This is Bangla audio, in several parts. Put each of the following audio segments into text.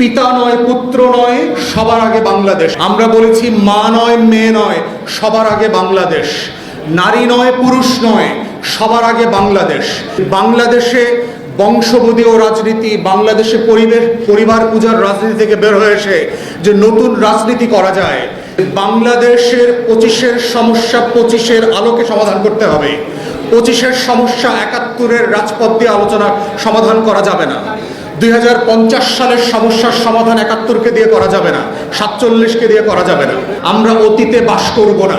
পিতা নয়, পুত্র নয়, সবার আগে বাংলাদেশ। আমরা বলেছি মা নয়, মেয়ে নয়, সবার আগে বাংলাদেশ। নারী নয়, পুরুষ নয়, সবার আগে বাংলাদেশ। বাংলাদেশে বংশবদী ও রাজনীতি, বাংলাদেশে পরিবেশ, পরিবার পূজার রাজনীতি থেকে বের হয়ে এসে যে নতুন রাজনীতি করা যায়, বাংলাদেশের পঁচিশের সমস্যা পঁচিশের আলোকে সমাধান করতে হবে। পঁচিশের সমস্যা একাত্তরের রাজপথ দিয়ে আলোচনা সমাধান করা যাবে না। দুই হাজার পঞ্চাশ সালের সমস্যার সমাধান একাত্তরকে দিয়ে করা যাবে না, সাতচল্লিশকে দিয়ে করা যাবে না। আমরা অতীতে বাস করব না।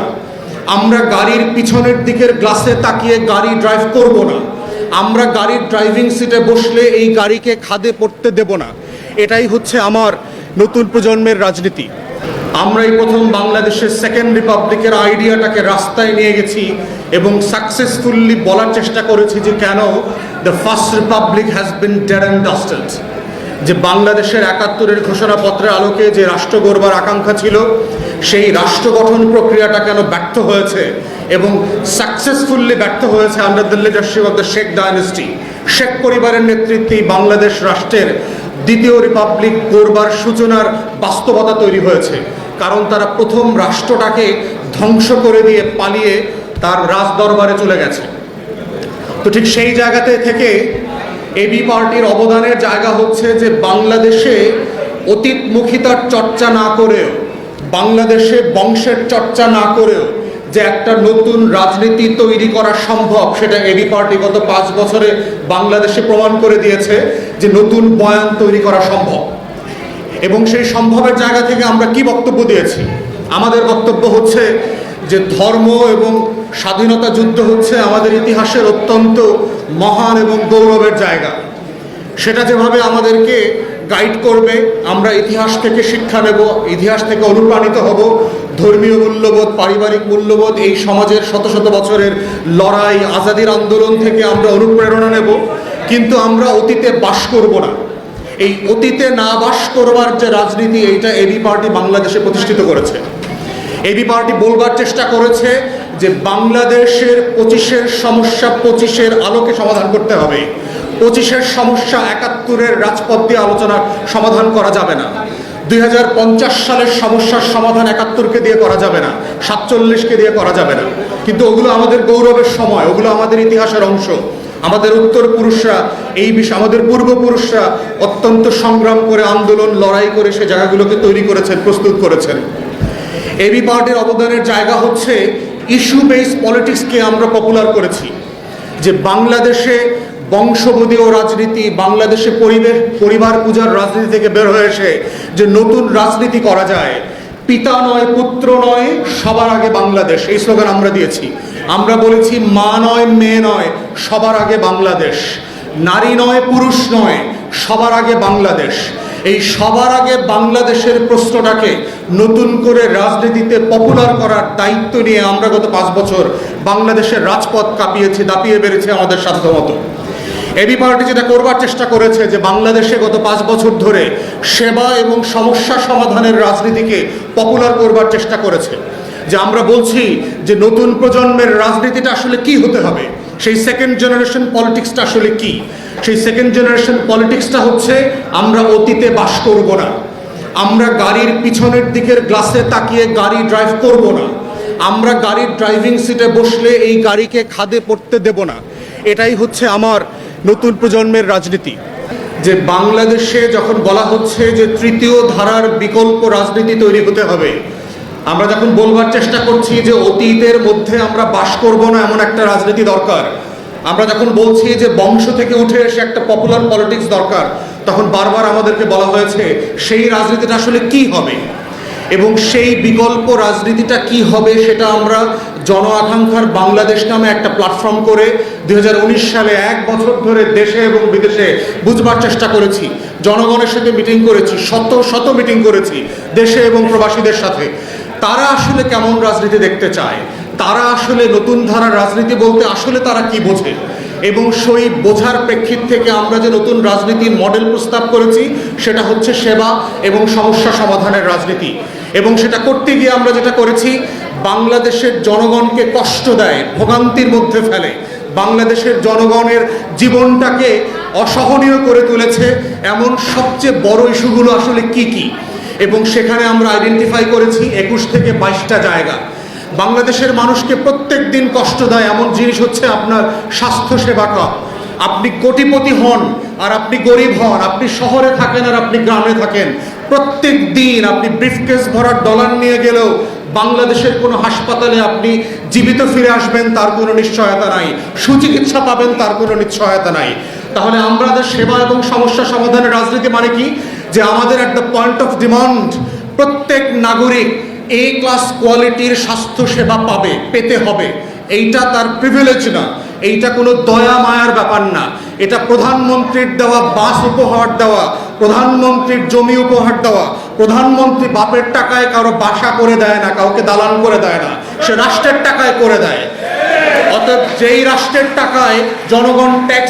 আমরা গাড়ির পিছনের দিকের গ্লাসে তাকিয়ে গাড়ি ড্রাইভ করব না। আমরা গাড়ির ড্রাইভিং সিটে বসলে এই গাড়িকে খাদে পড়তে দেব না। এটাই হচ্ছে আমার নতুন প্রজন্মের রাজনীতি। আমরা এই প্রথম বাংলাদেশের সেকেন্ড রিপাবলিকের আইডিয়াটাকে রাস্তায় নিয়ে গেছি এবং সাকসেসফুলি বলার চেষ্টা করেছি যে কেন the first republic has been dead and dusted যে বাংলাদেশের একাত্তরের ঘোষণাপত্রের আলোকে যে রাষ্ট্র গড়বার আকাঙ্ক্ষা ছিল, সেই রাষ্ট্র গঠন প্রক্রিয়াটা কেন ব্যর্থ হয়েছে এবং সাকসেসফুলি ব্যর্থ হয়েছে under the leadership of the Sheikh dynasty Sheikh পরিবারের নেতৃত্বে বাংলাদেশ রাষ্ট্রের দ্বিতীয় রিপাবলিক গড়বার সূচনার বাস্তবতা তৈরি হয়েছে। কারণ তারা প্রথম রাষ্ট্রটাকে ধ্বংস করে দিয়ে পালিয়ে তার রাজ দরবারে চলে গেছে। তো ঠিক সেই জায়গাতে থেকে এবি পার্টির অবদানের জায়গা হচ্ছে যে বাংলাদেশে অতীতমুখিতার চর্চা না করেও, বাংলাদেশে বংশের চর্চা না করেও যে একটা নতুন রাজনীতি তৈরি করা সম্ভব, সেটা এবি পার্টি গত পাঁচ বছরে বাংলাদেশে প্রমাণ করে দিয়েছে যে নতুন বয়ান তৈরি করা সম্ভব। এবং সেই সম্ভবের জায়গা থেকে আমরা কি বক্তব্য দিয়েছি? আমাদের বক্তব্য হচ্ছে যে ধর্ম এবং স্বাধীনতা যুদ্ধ হচ্ছে আমাদের ইতিহাসের অত্যন্ত মহান এবং গৌরবের জায়গা। সেটা যেভাবে আমাদেরকে গাইড করবে, আমরা ইতিহাস থেকে শিক্ষা নেব, ইতিহাস থেকে অনুপ্রাণিত হব, ধর্মীয় মূল্যবোধ, পারিবারিক মূল্যবোধ, এই সমাজের শত শত বছরের লড়াই, আজাদির আন্দোলন থেকে আমরা অনুপ্রেরণা নেব। কিন্তু আমরা অতীতে বাস করব না। এই অতীতে না বাস করবার যে রাজনীতি, এইটা এবি পার্টি বাংলাদেশে প্রতিষ্ঠিত করেছে। এবি পার্টি বলবার চেষ্টা করেছে যে বাংলাদেশের পঁচিশের সমস্যা পঁচিশের আলোকে সমাধান করতে হবে। পঁচিশের সমস্যা একাত্তরের রাজপথ দিয়ে আলোচনা সমাধান করা যাবে না। দুই হাজার পঞ্চাশ সালের সমস্যার সমাধান একাত্তরকে দিয়ে করা যাবে না, সাতচল্লিশকে দিয়ে করা যাবে না। কিন্তু ওগুলো আমাদের গৌরবের সময়, ওগুলো আমাদের ইতিহাসের অংশ। আমাদের উত্তর পুরুষরা এই বিষয়ে আমাদের পূর্বপুরুষরা অত্যন্ত সংগ্রাম করে, আন্দোলন, লড়াই করে সে জায়গাগুলোকে তৈরি করেছেন, প্রস্তুত করেছেন। এবি পার্টির অবদানের জায়গা হচ্ছে ইস্যু বেস পলিটিক্সকে আমরা পপুলার করেছি। যে বাংলাদেশে বংশবদী ও রাজনীতি, বাংলাদেশে পরিবেশ, পরিবার পূজার রাজনীতি থেকে বের হয়ে এসে যে নতুন রাজনীতি করা যায় পিতা নয়, পুত্র নয়, সবার আগে বাংলাদেশ। এই স্লোগান আমরা দিয়েছি। আমরা বলেছি মা নয়, মেয়ে নয়, সবার আগে বাংলাদেশ। নারী নয়, পুরুষ নয়, সবার আগে বাংলাদেশ। এই সবার আগে বাংলাদেশের প্রশ্নটাকে নতুন করে রাজনীতিতে পপুলার করার দায়িত্ব নিয়ে আমরা গত পাঁচ বছর বাংলাদেশের রাজপথ কাঁপিয়েছি, দাপিয়ে বেড়েছে আমাদের সাধ্যমতো এবি পার্টি যেটা করবার চেষ্টা করেছে যে বাংলাদেশে গত পাঁচ বছর ধরে সেবা এবং সমস্যা সমাধানের রাজনীতিকে পপুলার করবার চেষ্টা করেছে। যে আমরা বলছি যে নতুন প্রজন্মের রাজনীতিটা আসলে কি হতে হবে, সেই সেকেন্ড জেনারেশন পলিটিক্সটা আসলে কি? সেই সেকেন্ড জেনারেশন পলিটিক্সটা হচ্ছে আমরা অতীতে বাস করব না, আমরা গাড়ির পিছনের দিকের গ্লাসে তাকিয়ে গাড়ি ড্রাইভ করব না, আমরা গাড়ির ড্রাইভিং সিটে বসলে এই গাড়িকে খাদে পড়তে দেব না। এটাই হচ্ছে আমার নতুন প্রজন্মের রাজনীতি। যে বাংলাদেশে যখন বলা হচ্ছে যে তৃতীয় ধারার বিকল্প রাজনীতি তৈরি হতে হবে, আমরা যখন বলবার চেষ্টা করছি যে অতীতের মধ্যে আমরা বাস করব না এমন একটা রাজনীতি দরকার, আমরা যখন বলছি যে বংশ থেকে উঠে এসে একটা পপুলার পলিটিক্স দরকার, তখন বারবার আমাদেরকে বলা হয়েছে সেই রাজনীতিটা আসলে কি হবে? এবং সেই বিকল্প রাজনীতিটা কি হবে সেটা আমরা জন আকাঙ্ক্ষার বাংলাদেশ নামে একটা প্ল্যাটফর্ম করে দু হাজার উনিশ সালে এক বছর ধরে দেশে এবং বিদেশে বুঝবার চেষ্টা করেছি। জনগণের সাথে মিটিং করেছি, শত শত মিটিং করেছি দেশে এবং প্রবাসীদের সাথে। তারা আসলে কেমন রাজনীতি দেখতে চায়? তারা আসলে নতুন ধারার রাজনীতি বলতে আসলে তারা কি বোঝে? এবং সেই বোঝার প্রেক্ষিত থেকে আমরা যে নতুন রাজনীতির মডেল প্রস্তাব করেছি, সেটা হচ্ছে সেবা এবং সমস্যা সমাধানের রাজনীতি। এবং সেটা করতে গিয়ে আমরা যেটা করেছি, বাংলাদেশের জনগণকে কষ্ট দেয়, ভোগান্তির মধ্যে ফেলে। বাংলাদেশের জনগণের জীবনটাকে অসহনীয় করে তুলেছে। এমন সবচেয়ে বড় ইস্যুগুলো আসলে কি কি? এবং সেখানে আমরা আইডেন্টিফাই করেছি একুশ থেকে বাইশটা জায়গা। বাংলাদেশের মানুষকে প্রত্যেক দিন কষ্ট দেয় এমন জিনিস হচ্ছে আপনার স্বাস্থ্য সেবাটা আপনি কোটিপতি হন, আর আপনি গরিব হন, আপনি শহরে থাকেন আর আপনি গ্রামে থাকেন। প্রত্যেক দিন আপনি ব্রিফকেস ভরার ডলার নিয়ে গেলেও বাংলাদেশের কোনো হাসপাতালে আপনি জীবিত ফিরে আসবেন, তার কোনো নিশ্চয়তা নাই। সুচিকিৎসা পাবেন, তার কোনো নিশ্চয়তা নাই। তাহলে আমাদের সেবা এবং সমস্যা সমাধানের রাজনীতি মানে কি? যে আমাদের একটা পয়েন্ট অফ ডিমান্ড প্রত্যেক নাগরিক এ ক্লাস কোয়ালিটির স্বাস্থ্য সেবা পাবে, পেতে হবে। এইটা তার প্রিভিলেজ না। এইটা কোনো দয়া মায়ার ব্যাপার না। এটা প্রধানমন্ত্রীর দেওয়া বাস উপহার দেওয়া, প্রধানমন্ত্রীর জমি উপহার দেওয়া, প্রধানমন্ত্রী বাপের টাকায় কারও বাসা করে দেয় না, কাউকে দালান করে দেয় না। সে রাষ্ট্রের টাকায় করে দেয়। অতএব যেই রাষ্ট্রের টাকায় জনগণ ট্যাক্স